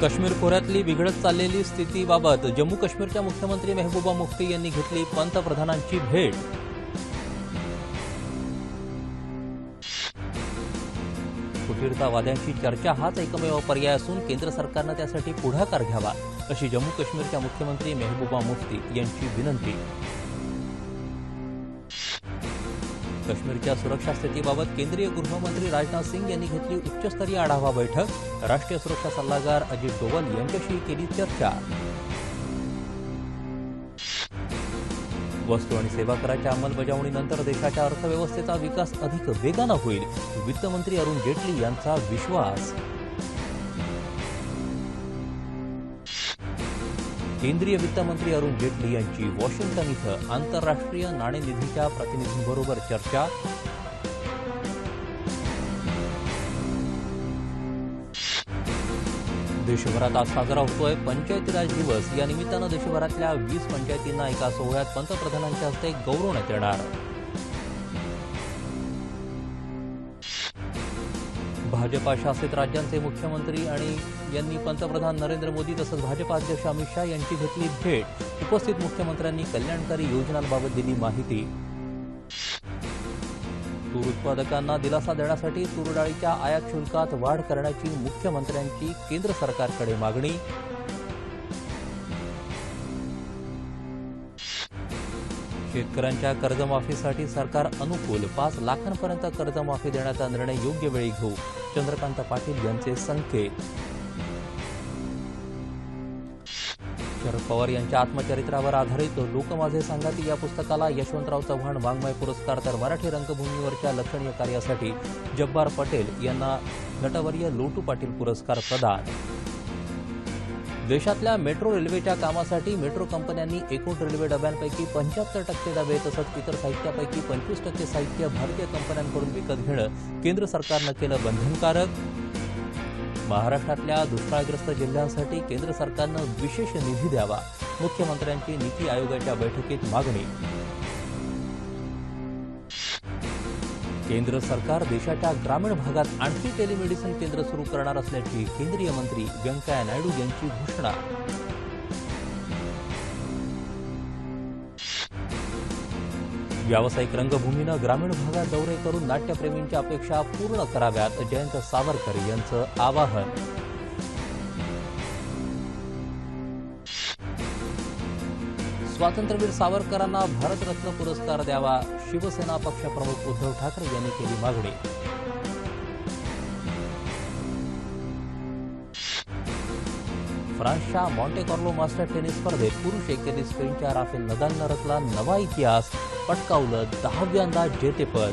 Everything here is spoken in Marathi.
काश्मीर खोऱ्यातली बिघडत चाललेली स्थितीबाबत जम्मू काश्मीरच्या मुख्यमंत्री मेहबूबा मुफ्ती यांनी घेतली पंतप्रधानांची भेट. फुटीरतावाद्यांची चर्चा हाच एकमेव पर्याय असून केंद्र सरकारनं त्यासाठी पुढाकार घ्यावा अशी जम्मू काश्मीरच्या मुख्यमंत्री मेहबूबा मुफ्ती यांची विनंती. काश्मीरच्या सुरक्षा स्थितीबाबत केंद्रीय गृहमंत्री राजनाथ सिंग यांनी घेतली उच्चस्तरीय आढावा बैठक. राष्ट्रीय सुरक्षा सल्लागार अजित डोवल यांच्याशी केली चर्चा. वस्तू आणि सेवा कराच्या अंमलबजावणीनंतर देशाच्या अर्थव्यवस्थेचा विकास अधिक वेगानं होईल वित्तमंत्री अरुण जेटली यांचा विश्वास. केंद्रीय वित्तमंत्री अरुण जेटली यांची वॉशिंग्टन इथं आंतरराष्ट्रीय नाणेनिधीच्या प्रतिनिधींबरोबर चर्चा. देशभरात आज साजरा होतोय पंचायती राज दिवस. या निमित्तानं देशभरातल्या वीस पंचायतींना एका सोहळ्यात पंतप्रधानांच्या हस्ते गौरवण्यात येणार. भाजपा शासित राज्यांचे मुख्यमंत्री आणि यांनी पंतप्रधान नरेंद्र मोदी तसंच भाजपा अध्यक्ष अमित शहा यांची घेतली भेट. उपस्थित मुख्यमंत्र्यांनी कल्याणकारी योजनांबाबत दिली माहिती. तूर उत्पादकांना दिलासा देण्यासाठी तूर डाळीच्या आयात शुल्कात वाढ करण्याची मुख्यमंत्र्यांची केंद्र सरकारकडे मागणी. शेतकऱ्यांच्या कर्जमाफीसाठी सरकार अनुकूल पाच लाखांपर्यंत कर्जमाफी देण्याचा निर्णय योग्य वेळी घेऊ. चंद्रकांत पाटील यांचे संकेत. शरद पवार यांच्या आत्मचरित्रावर आधारित लोक माझे सांगाती या पुस्तकाला यशवंतराव चव्हाण वाङ्मय पुरस्कार तर मराठी रंगभूमीवरच्या लक्षणीय कार्यासाठी जब्बार पटेल यांना नटवर्य लोटू पाटील पुरस्कार प्रदान. देशातल्या मेट्रो रेल्वेच्या कामासाठी मेट्रो कंपन्यांनी एकूण रेल्वे डब्यांपैकी पंच्याहत्तर टक्के डबे तसंच इतर साहित्यापैकी पंचवीस टक्के साहित्य भारतीय कंपन्यांकडून विकत घेणं केंद्र सरकारनं केलं बंधनकारक. महाराष्ट्रातल्या दुष्काळग्रस्त जिल्ह्यांसाठी केंद्र सरकारनं विशेष निधी द्यावा. मुख्यमंत्र्यांची नीती आयोगाच्या बैठकीत मागणी. केंद्र सरकार देशाच्या ग्रामीण भागात आणखी टेलिमेडिसिन केंद्र सुरू करणार असल्याची केंद्रीय मंत्री व्यंकय्या नायडू यांची घोषणा. व्यावसायिक रंगभूमीनं ग्रामीण भागात दौरे करून नाट्यप्रेमींच्या अपेक्षा पूर्ण कराव्यात जयंत सावरकर यांचं आवाहन. स्वातंत्र्यवीर सावरकरांना भारतरत्न पुरस्कार द्यावा. शिवसेना पक्षप्रमुख उद्धव ठाकरे यांनी केली मागणी. फ्रान्सच्या मॉन्टेकॉर्लो मास्टर टेनिस स्पर्धेत पुरुष एकेरी स्पेनच्या राफेल नदालनं रचला नवा इतिहास. पटकावलं दहाव्यांदा जेतेपद.